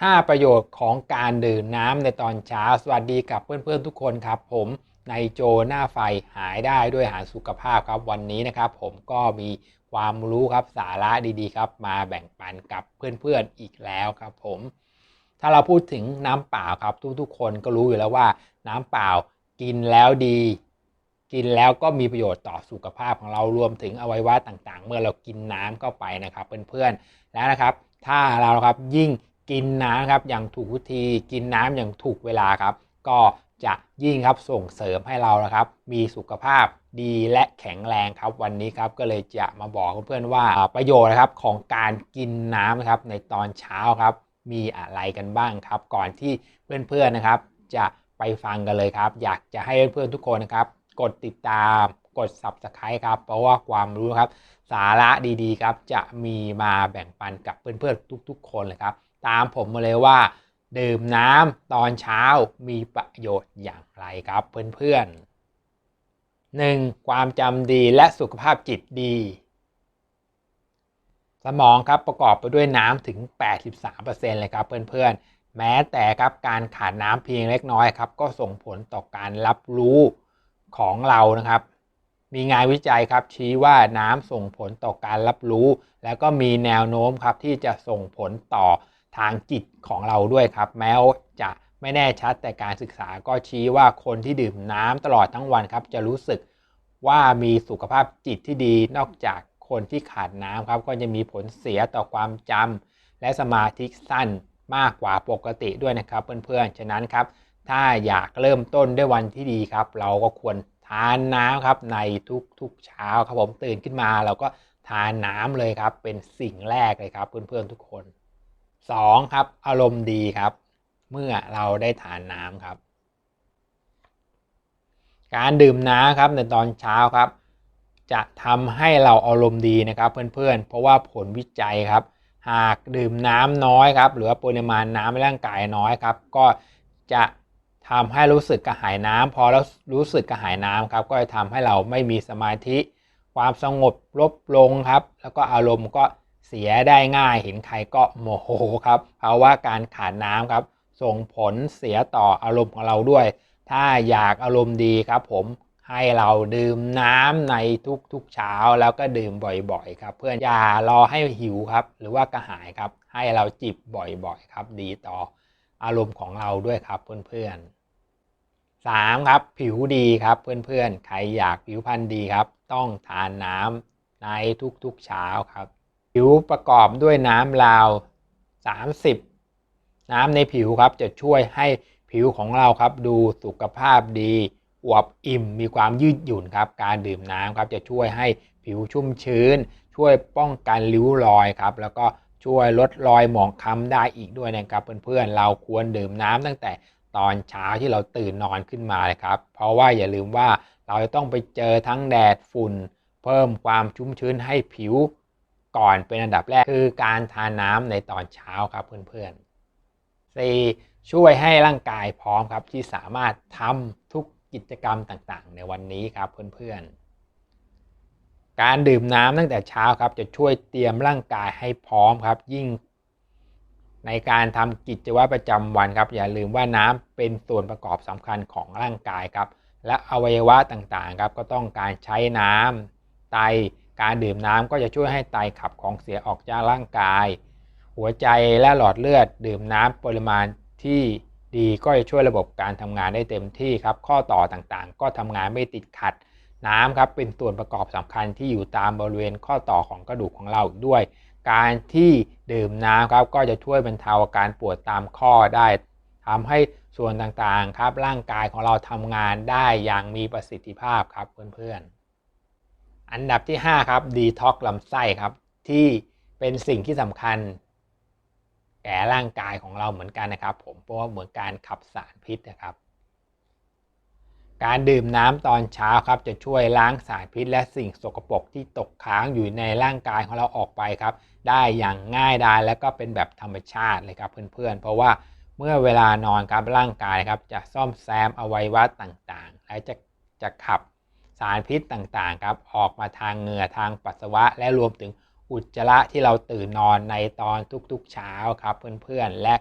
5 ประโยชน์ของการดื่มน้ำในตอนเช้า สวัสดีกับเพื่อนๆทุกคนครับ ผมในโจหน้าไฟหายได้ด้วยอาหารสุขภาพครับวันนี้นะครับ ผมก็มีความรู้ครับสาระดีๆ ครับ มาแบ่งปันกับเพื่อนๆอีกแล้วครับผม ถ้าเราพูดถึงน้ำเปล่าครับทุกๆ คนก็รู้อยู่แล้วว่า น้ำเปล่ากินแล้วดี กินแล้วก็มีประโยชน์ต่อสุขภาพของเรารวมถึงอวัยวะต่างๆ เมื่อเรากินน้ำเข้าไปนะครับเพื่อนๆแล้วนะครับ ถ้าเราครับยิ่ง กินน้ำครับอย่างถูกวิธีกินน้ำอย่างถูกเวลาครับ ก็จะยิ่งครับส่งเสริมให้เรานะครับ มีสุขภาพดีและแข็งแรงครับ วันนี้ครับก็เลยจะมาบอกเพื่อนๆว่าประโยชน์นะครับของการกินน้ำนะครับในตอนเช้าครับมีอะไรกันบ้างครับ ก่อนที่เพื่อนๆนะครับ จะไปฟังกันเลยครับ อยากจะให้เพื่อนๆทุกคนนะครับ กดติดตามกด subscribe ครับ เพราะว่าความรู้ครับ สาระดีๆครับ จะมีมาแบ่งปันกับเพื่อนๆทุก ๆ คนเลยครับ ตามผมมาเลยว่า ดื่มน้ำตอนเช้ามีประโยชน์อย่างไรครับเพื่อนๆ 1. ความจำดีและสุขภาพจิตดี สมองครับประกอบไปด้วยน้ำถึง 83%เลยครับเพื่อนๆ แม้แต่ครับการขาดน้ำเพียงเล็กน้อยครับ ก็ส่งผลต่อการรับรู้ของเรานะครับมีงานวิจัยครับชี้ว่าน้ำส่งผลต่อการรับรู้ แล้วก็มีแนวโน้มครับที่จะส่งผลต่อ ทางจิตของเราด้วยครับ แม้จะไม่แน่ชัดแต่การศึกษาก็ชี้ว่าคนที่ดื่มน้ำตลอดทั้งวันครับ จะรู้สึกว่ามีสุขภาพจิตที่ดี นอกจากคนที่ขาดน้ำครับ ก็จะมีผลเสียต่อความจำและสมาธิสั้นมากกว่าปกติด้วยนะครับเพื่อนๆ ฉะนั้นครับ ถ้าอยากเริ่มต้นด้วยวันที่ดีครับ เราก็ควรทานน้ำครับในทุกๆเช้าครับผมตื่นขึ้นมา เราก็ทานน้ำเลยครับเป็นสิ่งแรกเลยครับเพื่อนๆทุกคน 2. ครับ อารมณ์ดีครับ เมื่อเราได้ทานน้ำครับ การดื่มน้ำครับในตอนเช้าครับ จะทำให้เราอารมณ์ดีนะครับ เพื่อนๆ เพราะว่าผลวิจัยครับ หากดื่มน้ำน้อยครับ หรือปริมาณน้ำในร่างกายน้อยครับ ก็จะทำให้รู้สึกกระหายน้ำพอแล้วรู้สึกกระหายน้ำครับ ก็จะทำให้เราไม่มีสมาธิ ความสงบลบลงครับ แล้วก็อารมณ์ก็ เสียได้ง่ายเห็นใครก็โมโหครับเพราะว่าการขาดน้ำครับ ส่งผลเสียต่ออารมณ์ของเราด้วย ถ้าอยากอารมณ์ดีครับผมให้เราดื่มน้ำในทุกๆเช้าแล้วก็ดื่มบ่อยๆครับ เพื่อนอย่ารอให้หิวครับ หรือว่ากระหายครับ ให้เราจิบบ่อยๆครับ ดีต่ออารมณ์ของเราด้วยครับเพื่อนๆ 3. ครับ ผิวดีครับเพื่อนๆใครอยากผิวพรรณดีครับ ต้องทานน้ำในทุกๆเช้าครับ ผิวประกอบด้วยน้ำราว 30 น้ำในผิวครับจะช่วยให้ผิวของเราครับดูสุขภาพดีอวบอิ่มมีความยืดหยุ่นครับ การดื่มน้ำครับจะช่วยให้ผิวชุ่มชื้น ช่วยป้องกันริ้วรอยครับ แล้วก็ช่วยลดรอยหมองคล้ำได้อีกด้วยนะครับเพื่อนๆเราควรดื่มน้ำตั้งแต่ตอนเช้าที่เราตื่นนอนขึ้นมาเลยครับ เพราะว่าอย่าลืมว่าเราจะต้องไปเจอทั้งแดดฝุ่น เพิ่มความชุ่มชื้นให้ผิว ก่อนเป็นอันดับแรกคือการทานน้ำในตอนเช้าครับเพื่อนๆ 4. ช่วยให้ร่างกายพร้อมครับที่สามารถทำทุกกิจกรรมต่างๆ ในวันนี้ครับเพื่อนๆ การดื่มน้ำตั้งแต่เช้าครับ จะช่วยเตรียมร่างกายให้พร้อมครับ ยิ่งในการทำกิจวัตรประจำวันครับ อย่าลืมว่าน้ำเป็นส่วนประกอบสำคัญของร่างกายครับ และอวัยวะต่างๆครับก็ต้องการใช้น้ำไต การดื่มน้ำก็จะช่วยให้ไตขับของเสียออกจากร่างกาย หัวใจและหลอดเลือดดื่มน้ำปริมาณที่ดีก็จะช่วยระบบการทำงานได้เต็มที่ครับ ข้อต่อต่างๆ ก็ทำงานไม่ติดขัด น้ำครับเป็นส่วนประกอบสำคัญที่อยู่ตามบริเวณข้อต่อของกระดูกของเราด้วย การที่ดื่มน้ำครับก็จะช่วยบรรเทาอาการปวดตามข้อได้ทำให้ส่วนต่างๆครับร่างกายของเราทำงานได้อย่างมีประสิทธิภาพครับเพื่อนๆ อันดับที่ 5 ครับดีท็อกลำไส้ครับ ที่เป็นสิ่งที่สำคัญ แก่ร่างกายของเราเหมือนกันนะครับ ผมเพราะว่าเหมือนการขับสารพิษนะครับ การดื่มน้ำตอนเช้าครับ จะช่วยล้างสารพิษ และสิ่งสกปรกที่ตกค้างอยู่ในร่างกายของเราออกไปครับ ได้อย่างง่ายดายและก็เป็นแบบธรรมชาติเลยครับเพื่อนๆ เพราะว่าเมื่อเวลานอนครับร่างกายครับ จะซ่อมแซมอวัยวะต่างๆ และจะจะขับ สารพิษต่างๆครับออกมาทางเหงื่อทางปัสสาวะ และรวมถึงอุจจาระที่เราตื่นนอนในตอนทุกๆเช้าครับเพื่อนๆ และ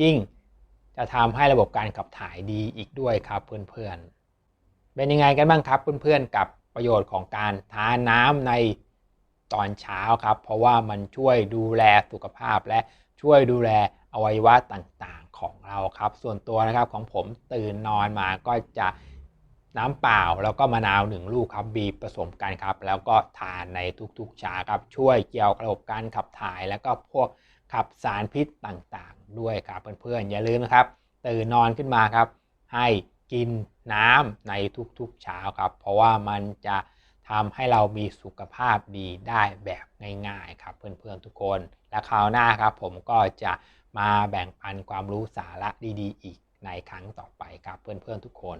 ยิ่งจะทำให้ระบบการขับถ่ายดีอีกด้วยครับเพื่อนๆ เป็นยังไงกันบ้างครับเพื่อนๆ กับประโยชน์ของการทานน้ำในตอนเช้าครับ เพราะว่ามันช่วยดูแลสุขภาพและช่วยดูแลอวัยวะต่างๆของเราครับ ส่วนตัวนะครับของผมตื่นนอนมาก็จะ น้ำเปล่าแล้วก็มะนาวหนึ่งลูกครับบีบผสมกันครับ แล้วก็ทานในทุกๆเช้าครับ ช่วยเกี่ยวกับระบบการขับถ่าย แล้วก็พวกขับสารพิษต่างๆ ด้วยครับเพื่อนๆอย่าลืมนะครับ ตื่นนอนขึ้นมาครับ ให้กินน้ำในทุกๆเช้าครับ เพราะว่ามันจะทำให้เรามีสุขภาพดีได้แบบง่ายๆครับ เพื่อนๆทุกคน และคราวหน้าครับ ผมก็จะมาแบ่งปันความรู้สาระดีๆ อีกในครั้งต่อไปครับเพื่อนๆทุกคน